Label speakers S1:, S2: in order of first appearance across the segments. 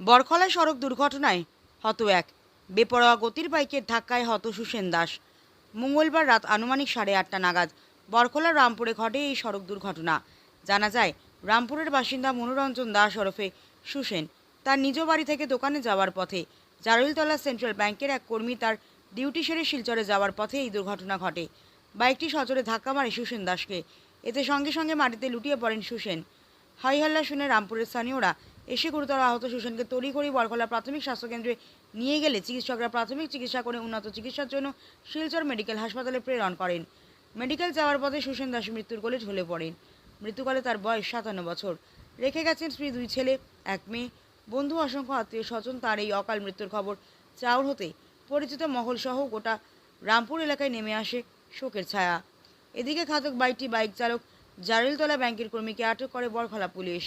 S1: বরখলায় সড়ক দুর্ঘটনায় হত এক। বেপরোয়া গতির বাইকের ধাক্কায় হত সুসেন দাস। মঙ্গলবার রাত আনুমানিক সাড়ে আটটা নাগাদ বরখলার রামপুরে ঘটে এই সড়ক দুর্ঘটনা। জানা যায়, রামপুরের বাসিন্দা মনোরঞ্জন দাস ওরফে সুসেন তার নিজ বাড়ি থেকে দোকানে যাওয়ার পথে জারুলতলা সেন্ট্রাল ব্যাংকের এক কর্মী তার ডিউটি সেরে শিলচরে যাওয়ার পথে এই দুর্ঘটনা ঘটে। বাইকটি সজোরে ধাক্কা মারে সুসেন দাসকে। এতে সঙ্গে সঙ্গে মাটিতে লুটিয়ে পড়েন সুসেন। হাইহাল্লা শুনে রামপুরের স্থানীয়রা এসে গুরুতর আহত সুসেনকে তড়িঘড়ি বরকলা প্রাথমিক স্বাস্থ্যকেন্দ্রে নিয়ে গেলে চিকিৎসকরা প্রাথমিক চিকিৎসা করে উন্নত চিকিৎসার জন্য শিলচর মেডিকেল হাসপাতালে প্রেরণ করেন। মেডিকেল যাওয়ার পথে সুসেন দাস মৃত্যুর কোলে ঢলে পড়েন। মৃত্যুকালে তার বয়স সাতান্ন বছর। রেখে গেছেন স্ত্রী, দুই ছেলে, এক মেয়ে। বন্ধু, অসংখ্য আত্মীয় স্বজন তার এই অকাল মৃত্যুর খবর চাউর হতে পরিচিত মহল সহ গোটা রামপুর এলাকায় নেমে আসে শোকের ছায়া। এদিকে ঘাতক বাইকটি বাইক চালক জারিলতলা ব্যাংকের কর্মীকে আটক করে বরখলা পুলিশ।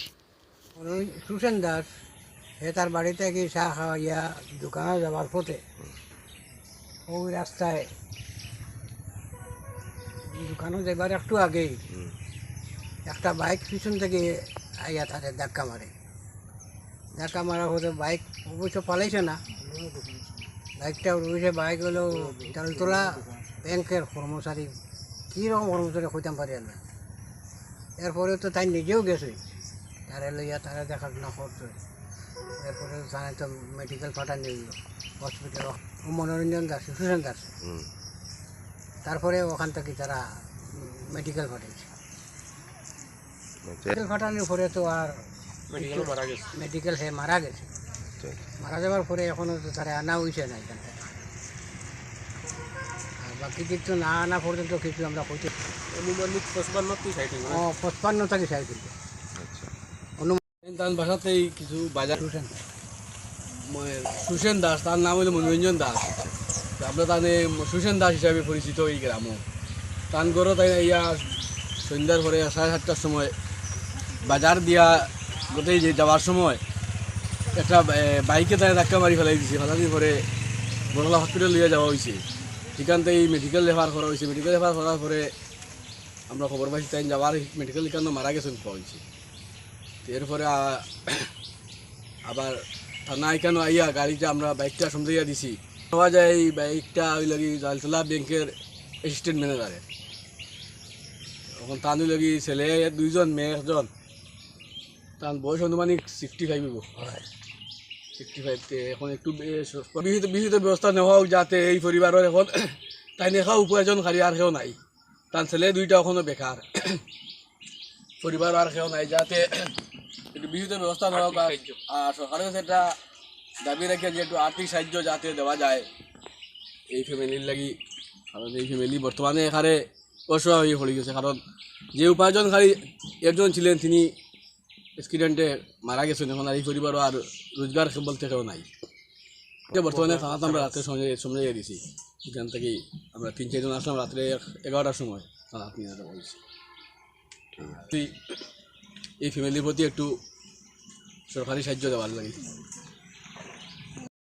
S2: সুসেন দাস সে তার বাড়ি থেকে চা খাওয়াইয়া দোকানে যাওয়ার পথে ওই রাস্তায় দোকানে যাবার একটু আগেই একটা বাইক পিছন থেকে আইয়া তারে ধাক্কা মারে। ধাক্কা মারার পথে বাইক অবশ্য পালাইছে না। বাইকটা রয়েছে বাইক হলো তালতলা ব্যাংকের কর্মচারী কীরকম কর্মচারী হইতাম পারি না। এরপরে তো তাই নিজেও গেছে। তারা লইয়া তারা দেখাশোনা করছে এরপরে তারা তো মেডিকেল পাঠানো নিল হসপিটাল মনোরঞ্জন দাস সুশান দাস তারপরে ওখান থেকে তারা মেডিকেল পাঠিয়েছে মেডিকেল পাঠানোর পরে তো আর মেডিকেল মেডিকেল সে মারা গেছে। মারা যাওয়ার পরে এখনও তো তারা আনা হয়েছে না এখান থেকে। আর বাকি কিছু না আনা পর্যন্ত কিছু আমরা কইতে
S3: অনুমানিক পঁচপান্ন কি সাইড
S2: ও পঁচপান্ন থেকে ষাট
S3: তার বাসাতেই কিছু বাজার।
S2: সুশান
S3: মানে সুসেন দাস তার নাম হলো মনোরঞ্জন দাস। আমরা তানে সুসেন দাস হিসাবে পরিচিত এই গ্রামও তান গরো তাই ইয়া সন্ধ্যার পরে সাড়ে সাতটার সময় বাজার দিয়া গোটেই যে যাওয়ার সময় একটা বাইকে তাই ধাক্কা মারি ফেলাই দিছে। ফেলানোর পরে বড়লা হসপিটাল লিয়ে যাওয়া হয়েছে সেখান থেকে মেডিকেল রেফার করা হয়েছে মেডিকেল রেফার করার পরে আমরা খবর পাইছি তাই যাওয়ার মেডিকেল এখানে মারা গেছেন পাওয়া হয়েছে এরপরে আবার থানা এখানে আইয়া গাড়িটা আমরা বাইকটা সমঝাইয়া দিছি? পাওয়া যায় এই বাইকটা ওই লাগি জালতলা ব্যাংকের অ্যাসিস্ট্যান্ট ম্যানেজারে এখন তান ওই লাগি ছেলে দুইজন মেয়ে একজন। তার বয়স অনুমানিক সিক্সটি ফাইভ সিক্সটি ফাইভতে এখন একটু বিহিত বিহিত ব্যবস্থা নেওয়া হোক যাতে এই পরিবারের এখন তাই নেখা উপার্জনকারী আর কেউ নাই। তার ছেলে দুইটা এখনও বেকার। পরিবার আর কেউ নাই যাতে একটু বিহিত ব্যবস্থা নেওয়া হোক আর- সরকারের কাছে একটা দাবি রাখে যে একটু আর্থিক সাহায্য যাতে দেওয়া যায়। এই ফ্যামিলির লাগি কারণ এই ফ্যামিলি বর্তমানে এখানে অসহায় হয়ে পড়ে গেছে। কারণ যে উপার্জনকারী একজন ছিলেন তিনি অ্যাক্সিডেন্টে মারা গেছেন এখন আর এই পরিবারও আর রোজগার বলতে কেউ নাই। বর্তমানে থানাতে আমরা রাত্রে সময় সময় দিয়েছি এখান থেকেই আমরা তিন চারজন আসলাম রাত্রে এগারোটার সময়। যেতে বলছি। এই ফ্যামিলির প্রতি একটু সরকারি সাহায্য দেওয়ার লাগে।